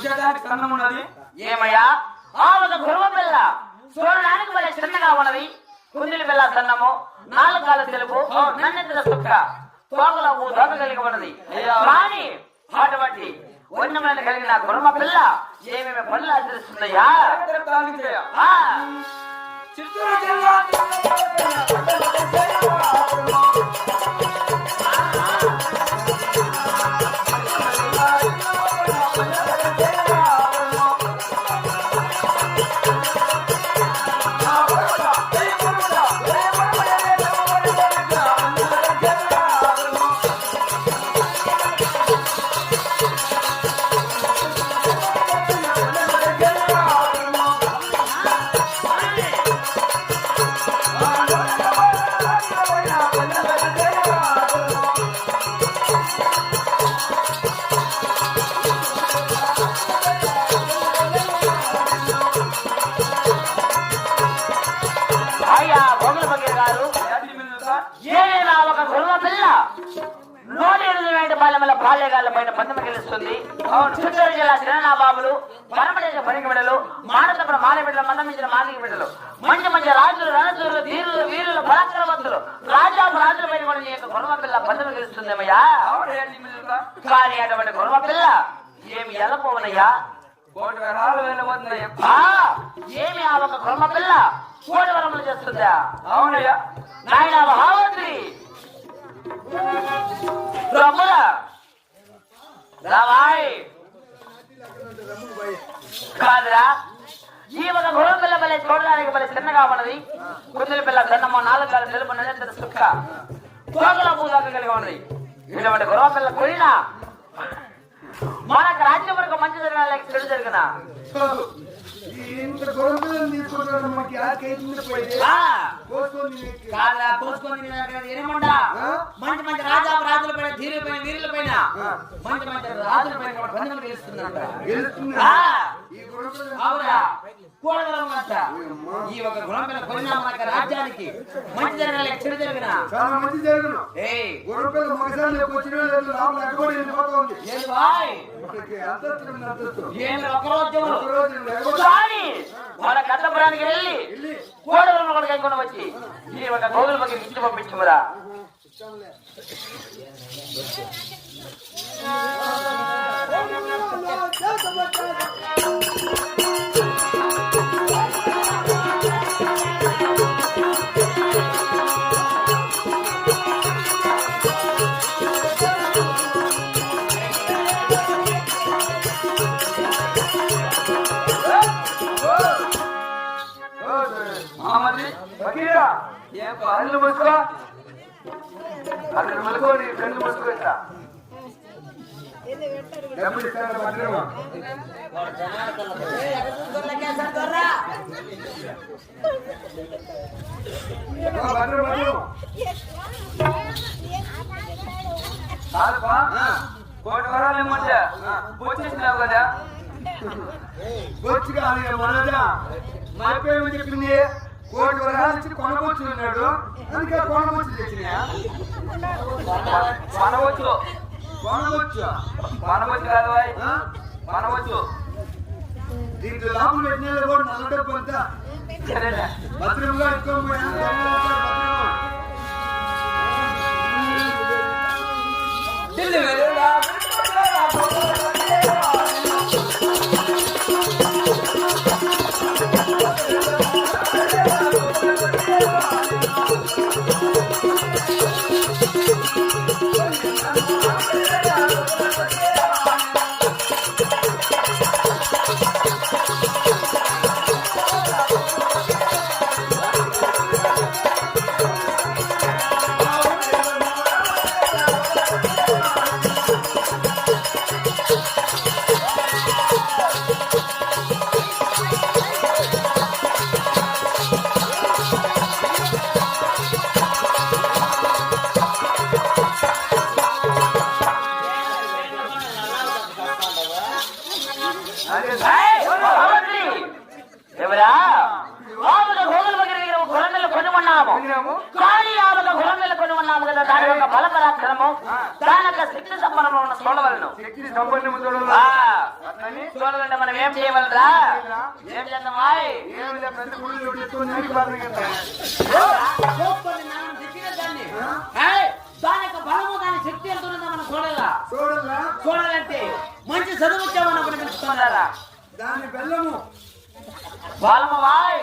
చూసేదానికి కన్నం ఉన్నది. ఏమయ్యా? ఆ ఒక గురువ పిల్ల. చూడడానికి వల్ల చిన్నగా ఉన్నది. కుందిలి పిల్ల సన్నము. నాలుగు కాళ్ళ తెలుపు. నన్నెత్తిన సుక్క తోకలో దోక కలిగి ఉన్నది. కానీ అటువంటి ఉన్నమైన కలిగిన గురుమ పిల్ల ఏమేమి పనులు ఆచరిస్తుందయ్యా? చిత్తూరు జిల్లా గెలుస్తుంది చిత్తూరు జిల్లా చిన్నబాబులు పరమదేశ పనికి బిడ్డలు మానసపుర మాల బిడ్డలు మందమించిన మాదికి బిడ్డలు మంచి మంచి రాజులు రణసూరులు ధీరులు వీరులు పరాక్రమవంతులు రాజా రాజుల పైన కూడా ఈ యొక్క గురువ పిల్ల పందెం గెలుస్తుందేమయ్యా? ఆవిడ యాది మిల్లుతా? కానీ అటువంటి గురువ పిల్ల ఏమి కోటి ఆ, ఏమి ఆ ఒక గురువ పిల్ల కోడి వరములు చేస్తుందా? అవునయ్యా. నాయన మహామంత్రి. రమ్ముల కాదురా ఈ ఒక గుర్రం పిల్ల పిల్ల చూడడానికి పిల్ల చిన్నగా ఉన్నది కుందలి పిల్ల సన్నమ్మ నాలుగు కాలు తెలుపు నిరంతర సుక్క తోకల పూదాక కలిగి ఉన్నది ఇటువంటి గుర్ర పిల్ల కొయినా మనకు రాజ్యం వరకు మంచి జరిగిన లేక చెడు జరిగిన కోసుకొని ఏమంటా మంచి మంచి రాజా రాజుల పైన ధీరుల పైన వీరుల పైన. మంచి మంచి రాజుల పైన గెలుస్తుందంట. గెలుస్తుంది. కూడగలమంట ఈ ఒక గుణమైన కొనినా మనకు రాజ్యానికి మంచి జరిగిన లక్షణ జరిగిన చాలా మంచి జరిగిన ఏ గుణపేలు మగజాలు వచ్చిన లాభం ఎగబడి వెళ్ళిపోతుంది ఏం బాయ్ ఏం ఒకరోజు ఒకరోజు వాళ్ళ కట్టపురానికి వెళ్ళి కోడలను ఒకటి కైకొని వచ్చి ఈ ఒక గోగుల పక్కకి ఇచ్చి పంపించుమరా Thank you. కళ్ళు మూసుకో. అక్కడ మలుకో నీ కళ్ళు మూసుకో ఇట్లా. డబ్బులు ఇస్తారా భద్రమా? ఆ, భద్రం, భద్రం. కాదుపా కోటి వరాలు ఇమ్మంటే వచ్చేసినావు కదా. గొచ్చిగా ఆయన మనదా మాపేమని చెప్పింది. కోటి వరాలు ఇచ్చి కొనగొచ్చున్నాడు అందుకే కొనగొచ్చు తెచ్చినా మనవచ్చు కొనగొచ్చు మనవచ్చు కాదు? మనవచ్చు దీంట్లో లాభం పెట్టిన కూడా అంతా సరేలే. భద్రంగా ఎక్కువ గుళ్ళు పెట్టుకొని దాని యొక్క బలము దాని శక్తి ఎంత ఉన్నదో మనం చూడాలా చూడాలా చూడాలంటే మంచి చదువు వచ్చామని మనం దాని బెల్లము బలము వాయ్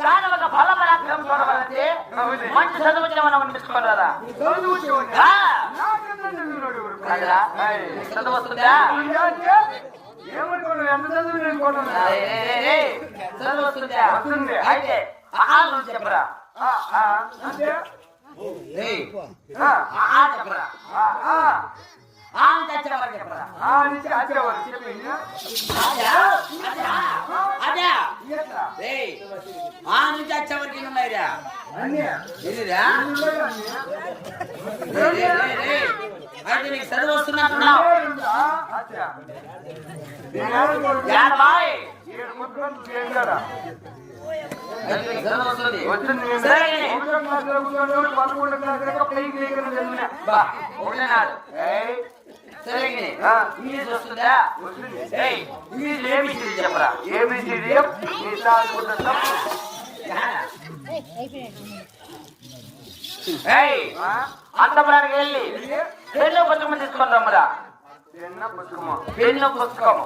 దాని ఒక బల పరాక్రమం చూడవాలంటే మంచి చదువు మనం అనిపించుకోరాదా చదువు వస్తుందా? చదువు వస్తుందా. అయితే చెప్పరా? చెప్పరా? నుంచి వచ్చేవరకు ఉన్నాయిరా. అయితే నీకు చదువు వస్తున్నట్టున్నావు. వచ్చింది ఇంగ్లీష్ వస్తుందా ఇంగ్లీష్ ఏమి చెప్పరా ఏబిసిడి అంతపురానికి వెళ్ళి పెన్ను పుస్తకం తీసుకొని రమ్మరా చిన్న పుస్తకము. పెన్ను పుస్తకము?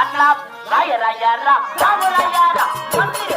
అట్లా రాయ రాయ రా రాము రాయ రా మందిర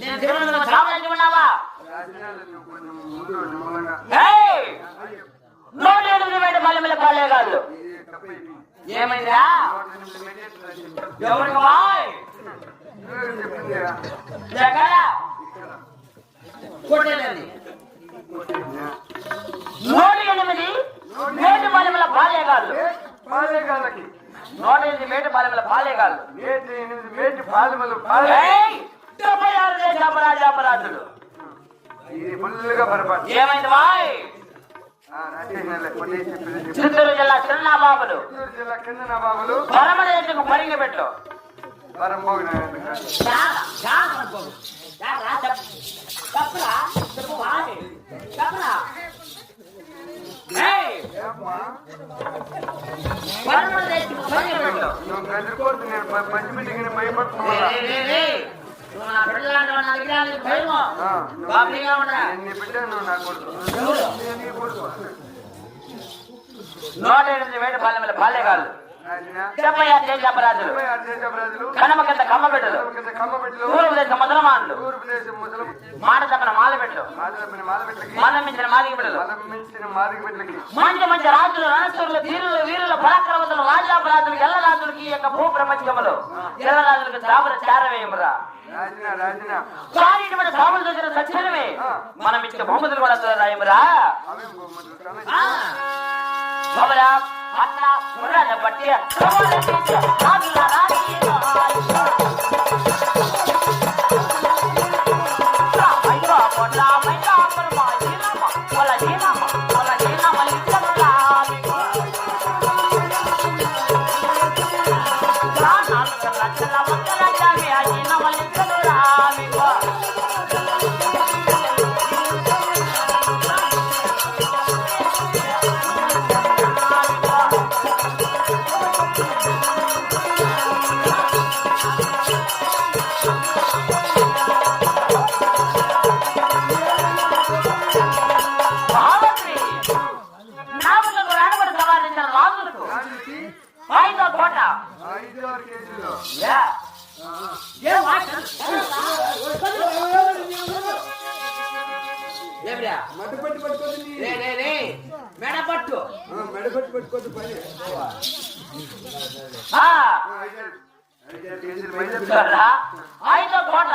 నేను తిరుమలలో ఉన్నావా నూట ఎనిమిది వేల మల్లె పాలే కాదు ఏమైందా నూట ఎనిమిది ఎవరికి ఎక్కడ కొట్టేదండి. నూట ఎనిమిది మేటి మల్లెల పాలేగాళ్ళు ఏ, పాలేగాళ్ళకి. నూట ఎనిమిది మేటి మల్లెల పాలేగాళ్ళు మేటి ఎనిమిది మేటి పాలెమల పాలే ఫుల్గా పొరపాటు. ఏమైంది చెప్పు. చిత్తూరు జిల్లా చిన్నబాబులు చిత్తూరు జిల్లా కింద నా బాబులు పరమదేశకు పరిగె పెట్టు! పరమదేశకు పరిగె పెట్టు. నువ్వు గదిరిపోతు నేను ప- పచ్చిమిర్చికి ఏయ్, భయపడుతున్నా. నూట ఎనిమిది వేట పాలెముల పాలేగాళ్ళు రాజునా, డెబ్బై ఆరు దేశ అపరాధులు కమ్మ ముసలమానులు. మాట తప్పన మాల మనం మించిన మాదిగ బిడ్డలు మంచి మంచి రాజులు రణస్థులు ధీరులు వీరులు పరాక్రమతులు రాజాపరాధులు ఎల్ల రాజులకి ఈ యొక్క భూ ప్రపంచములు ఎల్ల రాజులకు చాపల చారవేయమురా ఇటువంటి సాములు చూసిన సత్యమే. మనం ఇచ్చే బహుమతులు కూడా రాయమురా. முன்னால பட்டியா ఏమిరా? మడ్డ పట్టి పట్టుకోదు. మెడ పట్టు. మెడ పట్టి పట్టుకోదు పని? ఐదో కోట?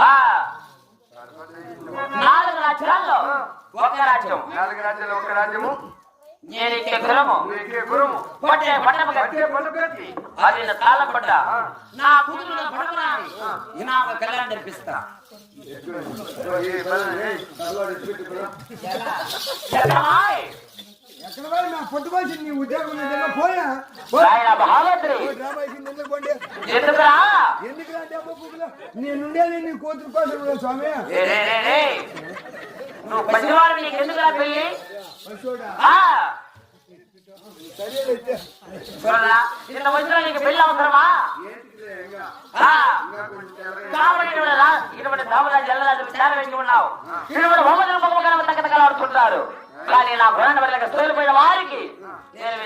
ఆ, నాలుగు రాజ్యాల్లో ఒక రాజ్యం. నాలుగు రాజ్యాలు ఒక రాజ్యము. నేనిచ్చే గురము పట్టమ పట్టే పండు పెట్టి అది నా తాళం పడ్డ నా కూతురు పడకరాని నాకు కళ్యాణం జరిపిస్తా. ఎందుకు ఎందుకు? నేనుండేది నీ కూతురు కోసం స్వామి. నువ్వు పసివాడు నీకు ఎందుకురా పెళ్ళి? ఇంత వచ్చిన నీకు పెళ్ళి అవసరమా? ఇటువంటి దామరాజు ఎల్లరాజు విచారం వేసి ఉన్నావు. ఇటువంటి బొమ్మలు తగ్గతగలాడుతుంటారు కానీ నా గుణాన్ని వల్ల సోలిపోయిన వారికి నేను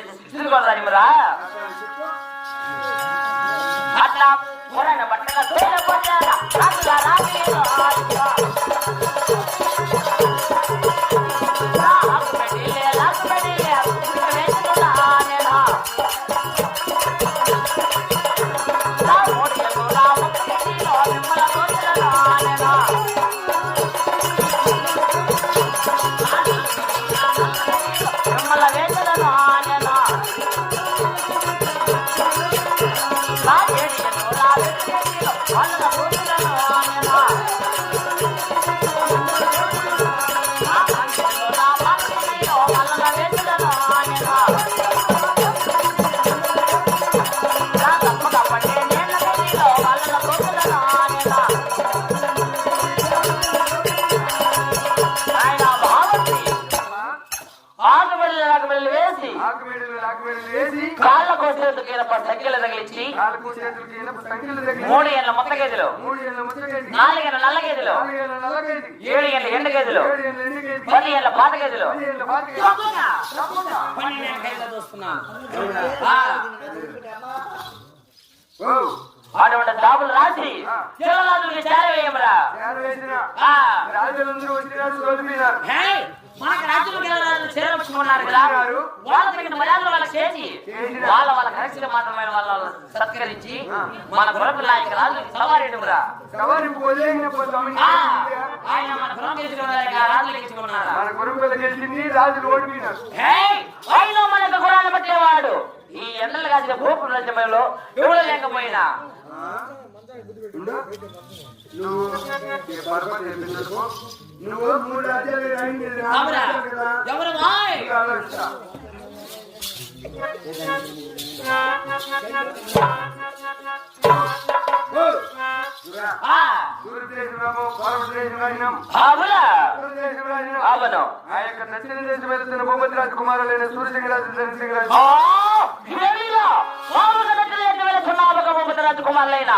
అట్లా సోల ఈయన సంఖ్యలు తగిలించి నాలుగు మూడు ఏళ్ళ మొత్త గేదెలు. మూడు ఏళ్ళ నల్ల గేదెలు. నాలుగు ఏడు ఏళ్ళ ఎండ గేదెలు. పది ఏళ్ళ పాత గేదెలు. పది ఏళ్ళ పాతికేది. తప్పగా. తప్పకుండా. పని నేను కైలో చూస్తున్నాను అవునా? ఆ, ఓ, అటువంటి జాబులు రాసి చేరవేయమరా. రాజులందరూ వచ్చినారు తోలిపోయినారు మనకు వెళ్ళాలని చేరవచ్చుకున్నారు కదా. వాళ్ళ తగిన మర్యాదలు వాళ్ళకి చేసి వాళ్ళ వాళ్ళ కరెక్ట్ మాత్రమే వాళ్ళ సత్కరించి మన గురపు నాయక రాజు సవారేడురా ఆయన మన గురం గెలుచుకున్నారా రాజులు గెలుచుకున్నారా మన గెలిచింది రాజులు ఓడిపోయినారు ఏయ్! ఆయన మనకు గురాన్ని పట్టేవాడు ఈ ఎండలు కాసిన భూపు రాజ్యంలో ఎవడు లేకపోయినా. నువ్వు మూడు రాజ్యాలు అవునా? ఆ, యొక్క దేశం భూపతి రాజకుమారులైన సూర్యసింగరాజు ఆ, ఇదేమిరా? ఆవక దక్షిణేసి వెళుతున్న ఆవక భూపతి రాజకుమారులైన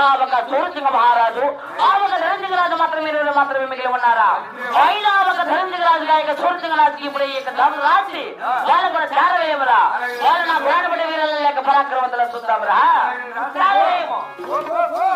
ఆవక సూరసింగ మహారాజు ఆవక రాజు మాత్రమే మాత్రమే మిగిలి ఉన్నారా? ఆయన ఆవక ధరంజింగ రాజు గాయక సూరసింహ రాజుకి ఇప్పుడు ఈ యొక్క ధర్మ రాసి వాళ్ళు కూడా చేరవేయమరా వాళ్ళు నా ప్రాణపడి వీరుల లేక పరాక్రమంతులు చూద్దామరా చేరవేయము ఓ, ఓ,